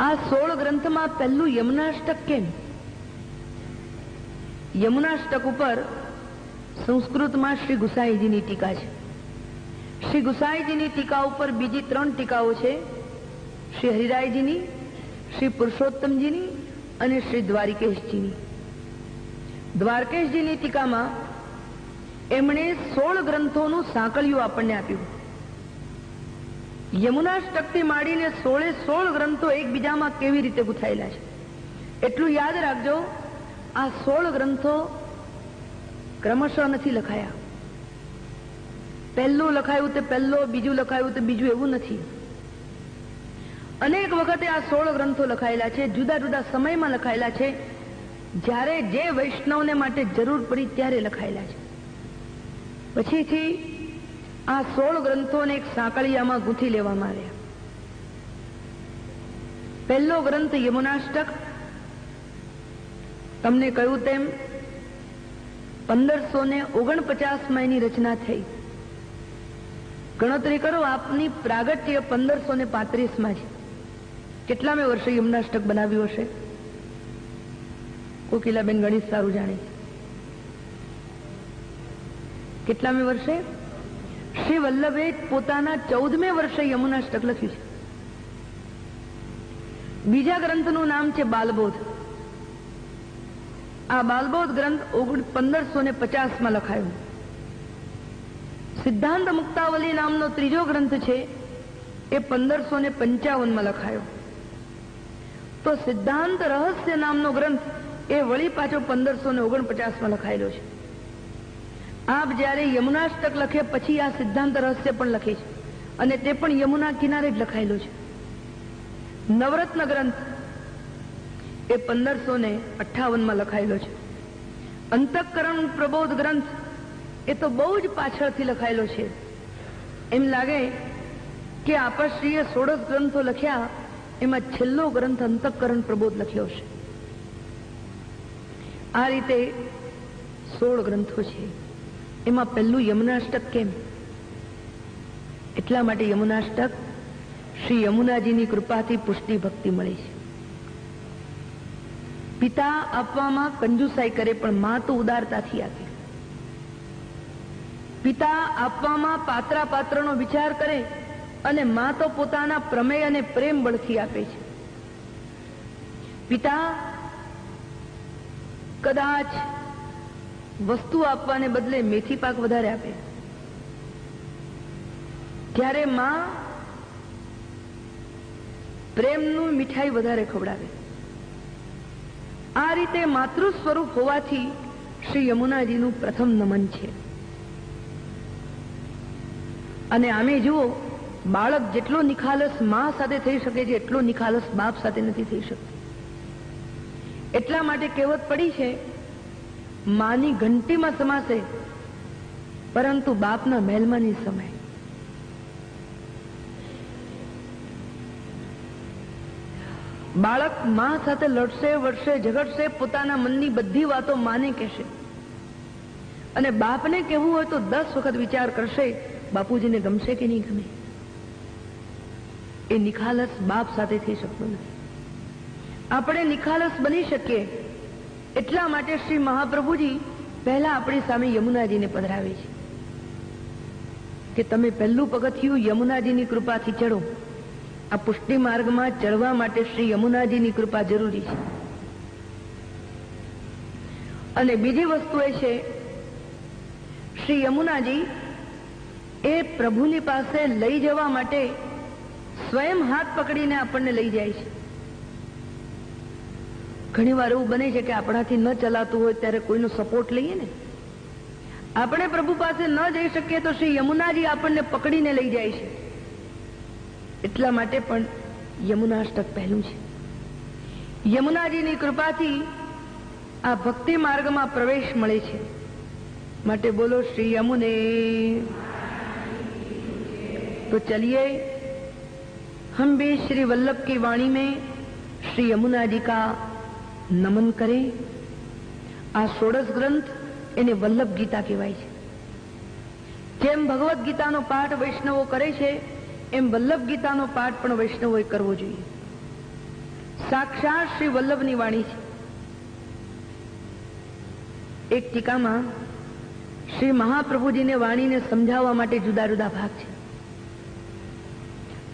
આ સોળ ગ્રંથમાં પહેલું યમુનાષ્ટક કેમ? યમુનાષ્ટક ઉપર સંસ્કૃતમાં શ્રી ગુસાઈજીની ટીકા છે. શ્રી ગુસાઈજીની ટીકા ઉપર બીજી ત્રણ ટીકાઓ છે. શ્રી હરિરાયજીની, શ્રી પુરુષોત્તમજીની અને શ્રી દ્વારિકેશજીની. દ્વારકેશજીની ટીકામાં એમણે સોળ ગ્રંથોનું સાંકળિયું આપણને આપ્યું. યમુનાષ્ટકથી માંડીને સોળે સોળ ગ્રંથો એકબીજામાં કેવી રીતે ગુથાયેલા છે? એટલું યાદ રાખજો, આ સોળ ગ્રંથો ક્રમશઃ નથી લખાયા. પહેલું લખાયું તે પહેલો, બીજું લખાયું તે બીજું એવું નથી. અનેક વખતે આ સોળ ગ્રંથો લખાયેલા છે, જુદા જુદા સમયમાં લખાયેલા છે, જ્યારે જે વૈષ્ણવને માટે જરૂર પડી ત્યારે લખાયેલા છે. પછીથી આ સોળ ગ્રંથોને એક સાંકળિયામાં ગૂંથી લેવામાં આવ્યા પહેલો ગ્રંથ યમુનાષ્ટક. તમને કહ્યું તેમ પંદરસો ને ઓગણપચાસમાં એની રચના થઈ. ગણતરી કરો, આપની પ્રાગટ્ય પંદરસો ને પાંત્રીસમાં છે. કેટલામે વર્ષે યમુનાષ્ટક બનાવ્યું હશે? કોકિલાબેન ગણિત સારું જાણે. છે કેટલામે વર્ષે? શ્રી વલ્લભે પોતાના ચૌદમે વર્ષે યમુનાષ્ટક લખ્યું છે. બીજા ગ્રંથનું નામ છે બાલબોધ. આ બાલબોધ ગ્રંથ પંદરસો ને પચાસમાં લખાયો. સિદ્ધાંત મુક્તાવલી નામનો ત્રીજો ગ્રંથ છે, એ પંદરસો ને પંચાવનમાં લખાયો. તો સિદ્ધાંત રહસ્ય નામનો ગ્રંથ એ વળી પાછો પંદરસો ને ઓગણપચાસમાં લખાયેલો છે. આપ જ્યારે યમુનાષ્ટક લખે, પછી આ સિદ્ધાંત રહસ્ય પણ લખે છે. અને તે પણ યમુના કિનારે જ લખાયેલો છે. નવરત્ન ગ્રંથ એ પંદરસો ને અઠ્ઠાવનમાં લખાયેલો છે. અંતઃકરણ પ્રબોધ ગ્રંથ એ તો બહુ જ પાછળથી લખાયેલો છે. એમ લાગે કે આપશ્રીએ સોળસ ગ્રંથો લખ્યા, એમાં છેલ્લો ગ્રંથ અંતઃકરણ પ્રબોધ લખ્યો છે આ રીતે સોળ ગ્રંથો છે. એમાં પહેલું યમુનાષ્ટક કેમ? એટલા માટે યમુનાષ્ટક શ્રી યમુનાજીની કૃપાથી પુષ્ટિ ભક્તિ મળી છે. પિતા આપવામાં કંજુસાઈ કરે પણ મા તો ઉદારતાથી આપે. પિતા આપવામાં પાત્રા પાત્રનો વિચાર કરે અને મા તો પોતાના પ્રમેય અને પ્રેમ બળથી આપે છે. પિતા કદાચ વસ્તુ આપવાને બદલે મેથી પાક વધારે આપે. ત્યારે માં પ્રેમનું મીઠાઈ વધારે ખવડાવે. આ રીતે માતૃ સ્વરૂપ હોવાથી શ્રી યમુનાજીનું પ્રથમ નમન છે. અને આમે જુઓ, બાળક જેટલો નિખાલસ મા સાથે થઈ શકે છે, એટલો નિખાલસ બાપ સાથે નથી થઈ શકતો. એટલા માટે કહેવત પડી છે માની ઘંટીમાં સમાશે પરંતુ બાપના મહેલમાં નહીં સમાય. બાળક મા સાથે લડશે વડશે ઝઘડશે, પોતાના મનની બધી વાતો માને કહેશે. અને બાપને કહેવું હોય તો દસ વખત વિચાર કરશે, બાપુજીને ગમશે કે નહીં ગમે? એ નિખાલસ બાપ સાથે થઈ શકતો નથી. આપણે નિખાલસ બની શકીએ એટલા માટે શ્રી મહાપ્રભુજી પહેલા આપણી સામે યમુનાજીને પધરાવે છે. કે તમે પહેલું પગથિયું યમુનાજીની કૃપાથી ચડો આ પુષ્ટિ માર્ગમાં ચડવા માટે શ્રી યમુનાજીની કૃપા જરૂરી છે. અને બીજી વસ્તુ એ છે, શ્રી યમુનાજી એ પ્રભુની પાસે લઈ જવા માટે સ્વયં હાથ પકડીને આપણને લઈ જાય છે. ઘણી વાર એવું બને છે કે આપણાથી ન ચલાતું હોય ત્યારે કોઈનો સપોર્ટ લઈએ ને આપણે પ્રભુ પાસે ન જઈ શકીએ તો શ્રી યમુનાજી આપણને પકડીને લઈ જાય છે એટલા માટે પણ યમુનાષ્ટક પહેલું છે યમુનાજીની કૃપાથી આ ભક્તિ માર્ગમાં પ્રવેશ મળે છે માટે બોલો શ્રી યમુને तो चलिए हम भी श्री वल्लभ की वाणी में श्री यमुना जी का નમન કરે. આ સોળસ ગ્રંથ એને વલ્લભ ગીતા કહેવાય છે. જેમ ભગવદ્ ગીતાનો પાઠ વૈષ્ણવો કરે છે, એમ વલ્લભ ગીતાનો પાઠ પણ વૈષ્ણવોએ કરવો જોઈએ. સાક્ષાત શ્રી વલ્લભની વાણી છે. એક ટીકામાં શ્રી મહાપ્રભુજીને વાણીને સમજાવવા માટે જુદા જુદા ભાગ છે.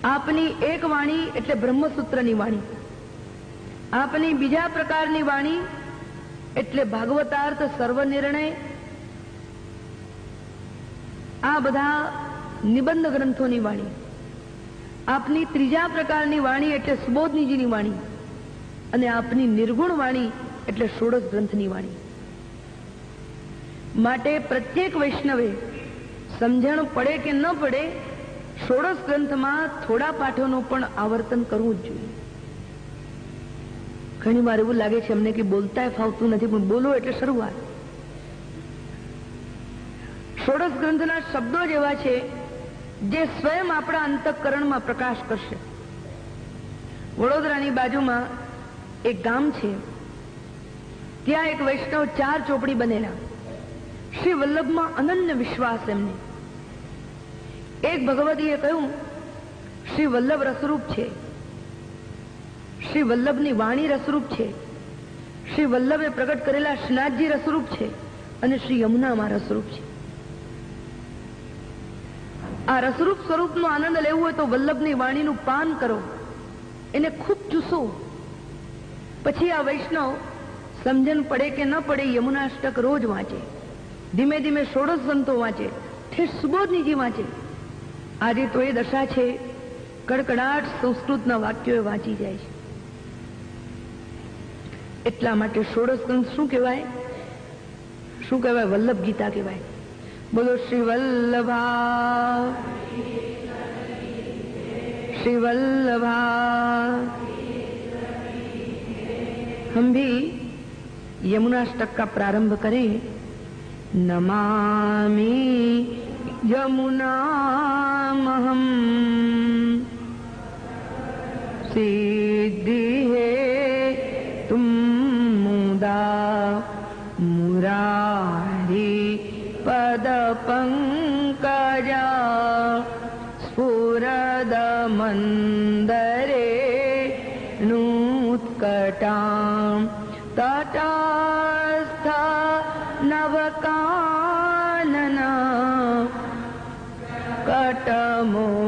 આપની એક વાણી એટલે બ્રહ્મસૂત્રની વાણી. આપની બીજા પ્રકારની વાણી એટલે ભાગવતાર્થ સર્વનિર્ણય. આ બધા નિબંધ ગ્રંથોની વાણી. આપની ત્રીજા પ્રકારની વાણી એટલે સુબોધનીજીની વાણી અને આપની નિર્ગુણ વાણી એટલે ષોડશ ગ્રંથની વાણી. માટે પ્રત્યેક વૈષ્ણવે સમજણ પડે કે ન પડે ષોડશ ગ્રંથમાં થોડા પાઠોનું પણ આવર્તન કરવું જ જોઈએ. ઘણી વાર એવું લાગે છે અમને કે બોલતા ફાવતું નથી, પણ બોલો એટલે શરૂઆત. ષોડશ ગ્રંથના શબ્દો જ એવા છે જે સ્વયં આપણા અંતઃકરણમાં પ્રકાશ કરશે. વડોદરાની બાજુમાં એક ગામ છે. ત્યાં એક વૈષ્ણવ ચાર ચોપડી બનેલા. શ્રી વલ્લભમાં અનન્ય વિશ્વાસ એમને. એક ભગવતીએ કહ્યું, શ્રી વલ્લભ રસરૂપ છે. શ્રી વલ્લભની વાણી રસરૂપ છે. શ્રી વલ્લભે પ્રગટ કરેલા શ્રીનાથજી રસરૂપ છે અને શ્રી યમુનામાં રસરૂપ છે. આ રસરૂપ સ્વરૂપનો આનંદ લેવો હોય તો વલ્લભની વાણીનું પાન કરો. એને ખૂબ ચૂસો. પછી આ વૈષ્ણવ સમજણ પડે કે ન પડે યમુનાષ્ટક રોજ વાંચે. ધીમે ધીમે ષોડશ સંતો વાંચે, ઠેઠ સુબોધનીજી વાંચે. આજે તો એ દશા છે, કડકડાટ સંસ્કૃતના વાક્યો એ વાંચી જાય છે. એટલા માટે ષોડશ ગ્રંથ શું કહેવાય શું કહેવાય વલ્લભ ગીતા કહેવાય બોલો શ્રી વલ્લભા श्री वल्लभा हम भी यमुनाष्टक का प्रारंभ करें नमामि यमुनामहम सिद्धि नूत्कटां तटास्थ नवकानना कटमो